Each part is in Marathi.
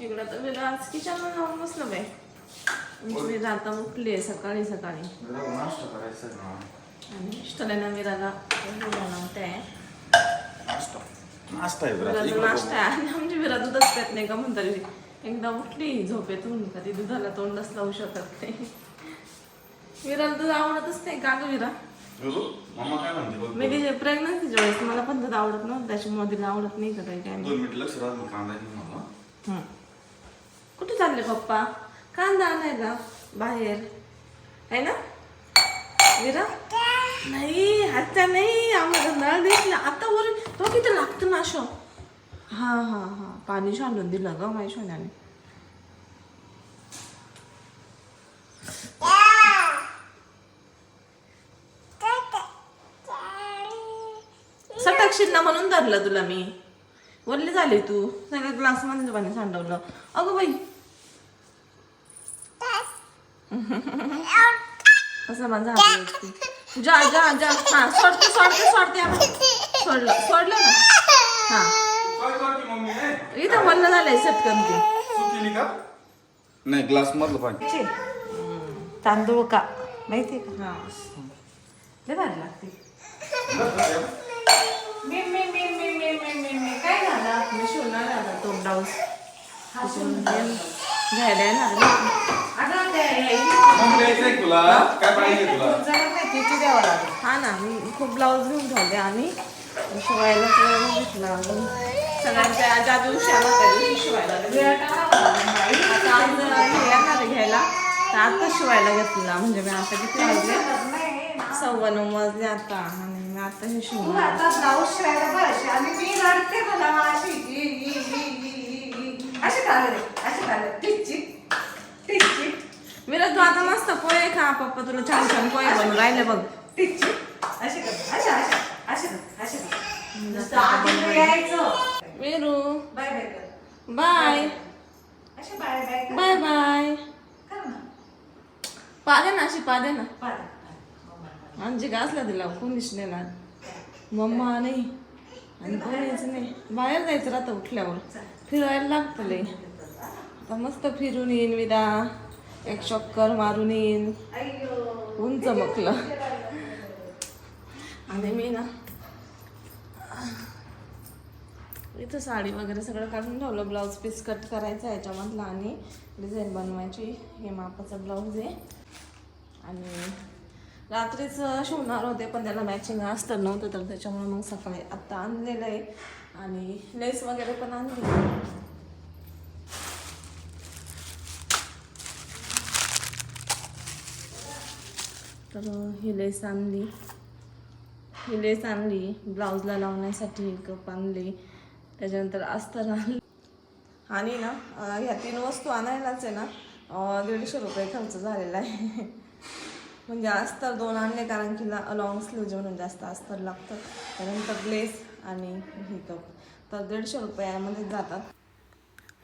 इकडं तर मी आज किचनला जाऊन बसलं बाई मी आता उठली सकाळी सकाळी. नाश्ता करायचा आहे ना आणि विराला नाश्ता आहे. नाश्ता आमची विरा दूधच पेत नाही का म्हणता तरी एकदा उठली झोपेतून का ती दुधाला तोंडच लावू शकत नाही. विराला दूध आवडतच नाही का ग विरा? मी तिचे प्रेग्नन्सीच्या वेळेस मला पण दूध आवडत नव्हतं. त्याच्यामुळे तिला आवडत नाही का काही काय दोन मिनिट लक्ष राहून कांदा. कुठे चालले पप्पा? कांदा आणायला. बाहेर. आहे ना? विरा नाही हातच्या नाही. आम्हाला नळ दिसला आता वर तो किती लागतं ना शो? हा हा हा. पाणी शांडून दिलं ग माझ्या सोन्याने सटकशील ना म्हणून धरलं तुला मी. वरली झाली तू. सगळ्या ग्लासमध्ये पाणी सांडवलं. अगं बाई. असं माझा. जा जा जा. हा सोडते सोडते सोडते. आम्ही. सोडलं सोडलं ना. हा. काय करते मम्मी हे? इथं बोलणं झालंय सटकन ते. तू केली का? नाही ग्लास मधलं पाणी. तांदूळ का? माहितीये का? हा. लय भारी लागते. ब्लाऊज हा घ्यायला ना? हा? ना मी खूप ब्लाऊज घेऊन ठेवले आणि शिवायला घेतला. सगळ्यांच्या शिवायला आता घ्यायला. तर आता शिवायला घेतला म्हणजे मी आता किती वाजले? सव्वा नऊ वाजले आता आणि आता हे शिवणार आता ब्लाऊज शिवायला बस आणि मी रडते मला अशी ई, ई, ई, ई. अशी घालले अशी घालले टिचिक टिचिक विरा तू आता मस्त पोहे खा पप्पा तुला छान छान पोहे बनवून राहिले बघ. टिचिक अशी कर अशी अशी अशी कर अशी कर. आधी यायचं विरू बाय बाय कर. बाय अशी बाय बाय बाय बाय कर ना. पादे ना अशी पादे ना. बाय. आमची घासला दिला कोणीच नेला मम्मा नाही आणि कोणीच नाही. बाहेर जायचं राहतं उठल्यावर. फिरायला लागतं लय. आता मस्त फिरून येईन विदा. एक चक्कर मारून येईन. ऊन चमकलं. आणि मी ना इथं साडी वगैरे सगळं काढून ठेवलं. ब्लाऊज पीस कट करायचा याच्यामधला आणि डिझाईन बनवायची. हे मापाचा ब्लाऊज आहे. आणि रात्रीच शिवणार होते पण त्याला मॅचिंग असतं नव्हतं तर त्याच्यामुळे मग सकाळी आत्ता आणलेलं आहे. आणि लेस वगैरे पण आणली. तर ही लेस आणली. ही लेस आणली. ब्लाऊजला लावण्यासाठी एक कप आणली. त्याच्यानंतर अस्तर आणली. आणि ना ह्या तीन वस्तू आणायलाच आहे ना दीडशे रुपये खर्च झालेला आहे. म्हणजे अस्तर दोन आणले कारण की लॉंग स्लीवचे म्हणून जास्त अस्तर लागतं. त्यानंतर लेस आणि हे कप तर दीडशे रुपयामध्ये जातात.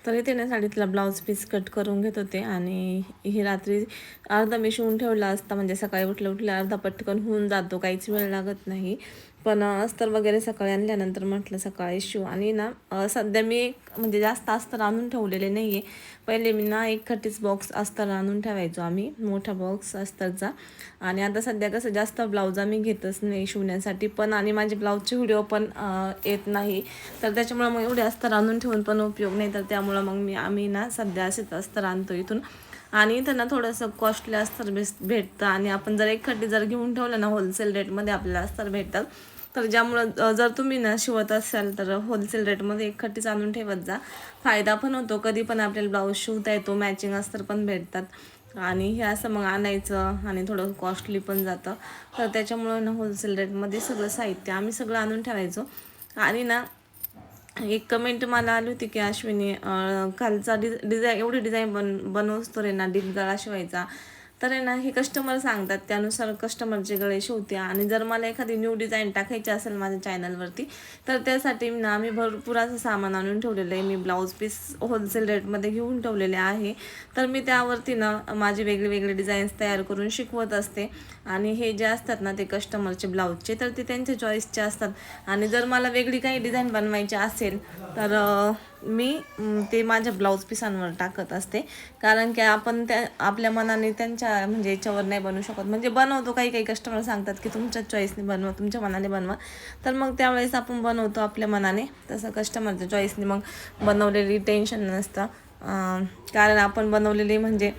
तर इथे ना साडीतला ब्लाऊज पीस कट करून घेत होते आणि ही रात्री अर्धा मी शिवून ठेवला असता म्हणजे सकाळी उठल्या उठल्या अर्धा पटकन होऊन जातो काहीच वेळ लागत नाही. पण अस्तर वगैरे सकाळी आणल्यानंतर म्हटलं सकाळी शिव. आणि ना सध्या मी एक म्हणजे जास्त अस्तर आणून ठेवलेले नाही आहे पहिले मी ना एक खट्टीच बॉक्स अस्तर आणून ठेवायचो आम्ही मोठा बॉक्स अस्तरचा. आणि आता सध्या कसं जास्त ब्लाऊज आम्ही घेतच नाही शिवण्यासाठी. पण आणि माझे ब्लाऊजचे व्हिडिओ पण येत नाही. तर त्याच्यामुळं मग एवढे अस्तर आणून ठेवून पण उपयोग नाही. तर त्यामुळं मग मी आम्ही ना सध्या असेच अस्तर आणतो इथून. आणि त्यांना थोडंसं कॉस्टली अस्तर भेस भेटतं. आणि आपण जर एक खड्डी जर घेऊन ठेवलं ना होलसेल रेटमध्ये आपल्याला अस्तर भेटतात. तर ज्यामुळं जर तुम्ही ना शिवत असाल तर होलसेल रेटमध्ये एक खट्टीच आणून ठेवत जा. फायदा पण होतो कधी पण आपल्याला ब्लाऊज शिवता येतो मॅचिंग अस्तर पण भेटतात. आणि हे असं मग आणायचं आणि थोडं कॉस्टली पण जातं. तर त्याच्यामुळं ना होलसेल रेटमध्ये सगळं साहित्य आम्ही सगळं आणून ठेवायचो. आणि ना एक कमेंट मला आली होती की अश्विनी खालचा डिझ डिझाईन एवढी डिझाईन बन बनवतो रे ना डीप गळा शिवायचा. तर आहे ना हे कस्टमर सांगतात त्यानुसार कस्टमरचे गळे शिवते. आणि जर मला एखादी न्यू डिझाईन टाकायची असेल माझ्या चॅनलवरती तर त्यासाठी ना मी भरपूर असं सामान आणून ठेवलेलं आहे. मी ब्लाऊज पीस होलसेल रेटमध्ये घेऊन ठेवलेले आहे. तर मी त्यावरती ना माझे वेगळे वेगळे डिझाईन्स तयार करून शिकवत असते. आणि हे जे असतात ना ते कस्टमरचे ब्लाऊजचे तर ते त्यांच्या चॉईसचे असतात. आणि जर मला वेगळी काही डिझाईन बनवायची असेल तर मी ते माझ्या ब्लाऊज पिसांवर टाकत असते. कारण की आपण त्या आपल्या मनाने त्यांच्या म्हणजे याच्यावर नाही बनवू शकत. म्हणजे बनवतो काही काही कस्टमर सांगतात की तुमच्या चॉईसने बनवा तुमच्या मनाने बनवा. तर मग त्यावेळेस आपण बनवतो आपल्या मनाने. तसं कस्टमरच्या चॉईसने मग बनवलेली टेन्शन नसतं. कारण आपण बनवलेली म्हणजे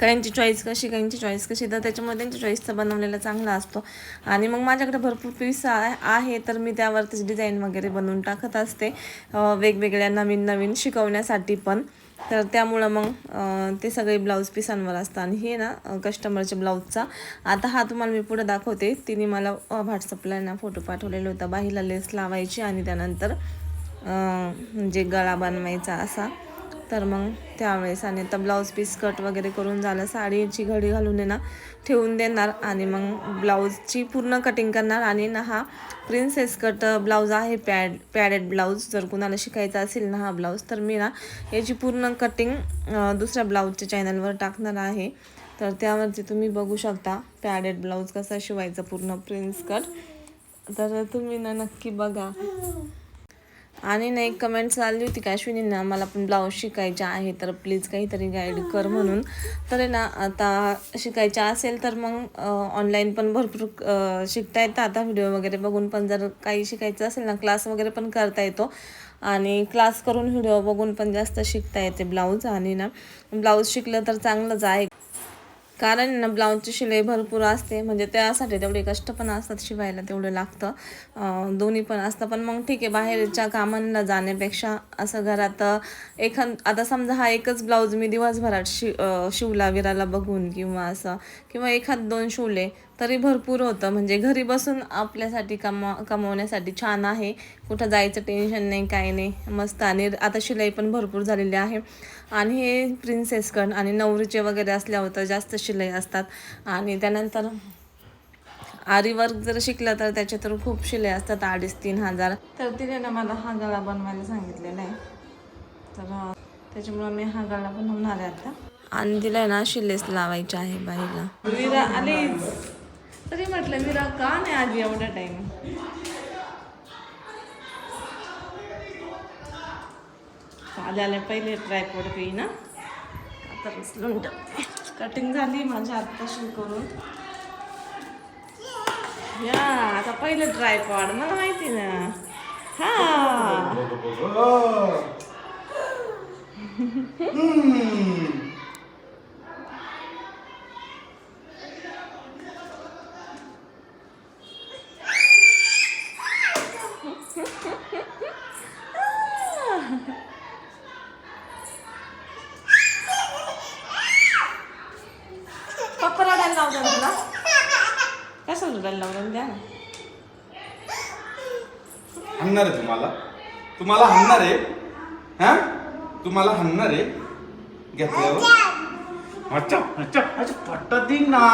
काहींची चॉईस कशी काहींची चॉईस कशी तर त्याच्यामुळे त्यांच्या चॉईसचा बनवलेला चांगला असतो. आणि मग माझ्याकडे भरपूर पीस आहे आहे तर मी त्यावरतीच डिझाईन वगैरे बनवून टाकत असते. वेगवेगळ्या नवीन नवीन शिकवण्यासाठी पण. तर त्यामुळं मग ते सगळे ब्लाऊज पिसांवर असतं. आणि हे ना कस्टमरच्या ब्लाऊजचा आता हा तुम्हाला मी पुढे दाखवते. तिने मला व्हॉट्सअपला ना फोटो पाठवलेला होता. बाहीला लेस लावायची आणि त्यानंतर म्हणजे गळा बनवायचा असा. तर मग त्यावेळेस आणि आता ब्लाऊज पीस कट वगैरे करून झालं साडीची घडी घालून ना ठेवून देणार आणि मग ब्लाऊजची पूर्ण कटिंग करणार आणि ना हा प्रिन्सेस कट ब्लाऊज आहे पॅड पॅडेड ब्लाऊज. जर कुणाला शिकायचा असेल ना हा ब्लाऊज तर मी ना याची पूर्ण कटिंग दुसऱ्या ब्लाऊजच्या चॅनलवर टाकणार आहे. तर त्यावरती तुम्ही बघू शकता पॅडेड ब्लाऊज कसा शिवायचा पूर्ण प्रिन्स कट तर तुम्ही ना नक्की बघा. आणि ना एक कमेंट्स आली होती का अश्विनींना मला पण ब्लाऊज शिकायचे आहे तर प्लीज काहीतरी गाईड कर म्हणून. तर आहे ना आता शिकायचे असेल तर मग ऑनलाईन पण भरपूर शिकता येतं. आता व्हिडिओ वगैरे बघून पण जर काही शिकायचं असेल ना क्लास वगैरे पण करता येतो. आणि क्लास करून व्हिडिओ बघून पण जास्त शिकता येते ब्लाऊज आणि ना ब्लाऊज शिकलं तर चांगलंच आहे कारण ना ब्लाऊजची शिलाई भरपूर असते. म्हणजे त्यासाठी तेवढे कष्ट पण असतात शिवायला तेवढं लागतं. दोन्ही पण असतं. पण मग ठीक आहे बाहेरच्या कामांना जाण्यापेक्षा असं घरात एखाद आता समजा हा एकच ब्लाऊज मी दिवसभरात शि शिवला विराला बघून किंवा असं किंवा एखाद दोन शिवले तरी भरपूर होतं. म्हणजे घरी बसून आपल्यासाठी कमा कमवण्यासाठी छान आहे. कुठं जायचं टेन्शन नाही काही नाही. मस्त. आणि आता शिलाई पण भरपूर झालेली आहे. आणि हे प्रिन्सेसकन आणि नवरीचे वगैरे असल्यावर तर जास्त शिलाई असतात. आणि त्यानंतर आरी वर्क जर शिकलं तर त्याचे तर खूप शिलाई असतात अडीच तीन हजार. तर तिने ना मला हा गळा बनवायला सांगितलेला आहे. तर त्याच्यामुळं मी हा गळा बनवणार आहे आता. आणि तिला आहे ना शिलेस लावायची आहे बाईला. आलीच. म्हटलं विरा का नाही आधी एवढा टाईम आले आले पहिले ट्रायपॉड काही ना आता उचलून कटिंग झाली माझ्या आत्ताशी करून. या आता पहिले ट्रायपॉड मला माहिती ना. हा. तुला कशाला रडायला लावतात द्या ना? हाणणार आहे तुम्हाला. तुम्हाला हाणणार आहे. हा? तुम्हाला हाणणार आहे. घेतल्यावर. अच्छा अच्छा अच्छा पट्टा दी ना.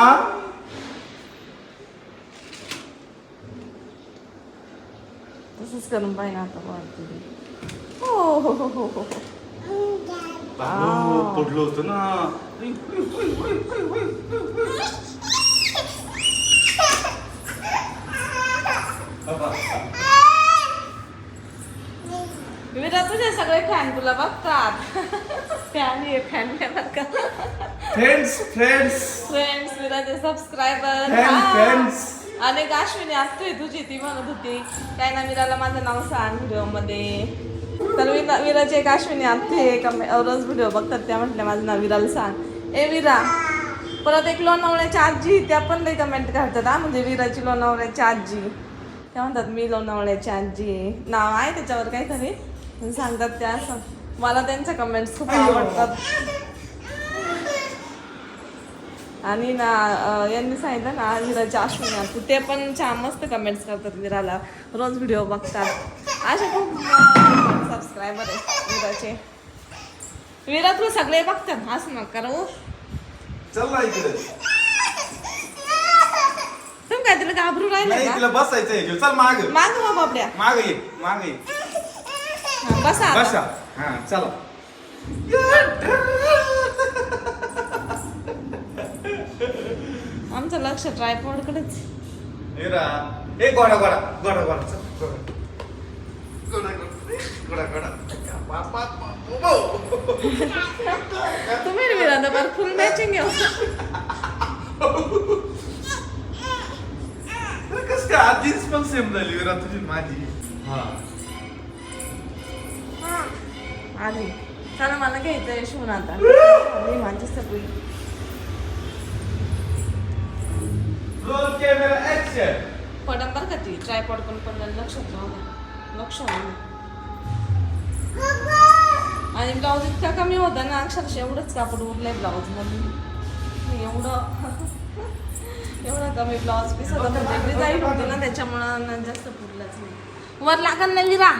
तसंच करून पाहिजे आता वरती. हो हो हो हो हो. पडलं होतं ना? विरा तुझे सगळे फॅन तुला बघतात. फॅन ये फॅन का. फ्रेंड्स फ्रेंड्स फ्रेंड्स विराचे सबस्क्रायबर fans. आणि अश्विनी असतोय तुझी ती म्हणत होती काय ना विराला माझं नाव सांग व्हिडिओमध्ये. तर विरा विराची एक अश्विनी आत्ते कमे रोज व्हिडिओ बघतात त्या म्हटल्या माझं नाव विराला सांग. ए विरा परत एक लोणावळ्याची आजी त्या पण लई कमेंट करतात हा म्हणजे विराची लोणावळ्याची आजी. त्या म्हणतात मी लोणावळ्याची आजी नाव आहे त्याच्यावर काहीतरी. सांगतात त्या असं. मला त्यांच्या कमेंट्स खूप आवडतात. आणि ना यांनी सांगितलं ना विराच्या अश्विनी ते पण छान मस्त कमेंट्स करतात विराला. रोज व्हिडिओ बघतात. असे खूप सबस्क्रायबर आहे विराचे. विरा तुला सगळे बघतात असं नका करू चल ना इकडे. तुम्ही काय तिला घाबरू राहिले बसायचं. चल माग. माग हो बाबड्या माग ये माग ये. हा, बसा. बसा. हा चला आमचं लक्ष ट्रायपॉडकडेच. हे रा. ए गोडा गोडा गोडा गोडा चल गोडा. गोडा गोडा गोडा. गोडा तुम्ही बरं फुल मॅचिंग कस काय? आधीच पण सेम झाली विरा तुझी माझी. हा. आली. चला मला घ्यायचंय शिवून आता. मी माझी सगळी रोल कॅमेरा ऍक्शन पडम बरं का ती? ट्रायपॉड पण पडलं लक्षात राहू. लक्ष. आणि ब्लाऊज इतका कमी होता ना अक्षरशः एवढंच कापड उरलंय ब्लाऊजमध्ये एवढं एवढं कमी ब्लाऊज पीस होता म्हणजे डिझाईन होती ना त्याच्यामुळं ना जास्त पुरलंच नाही. वर लागल ना विरा.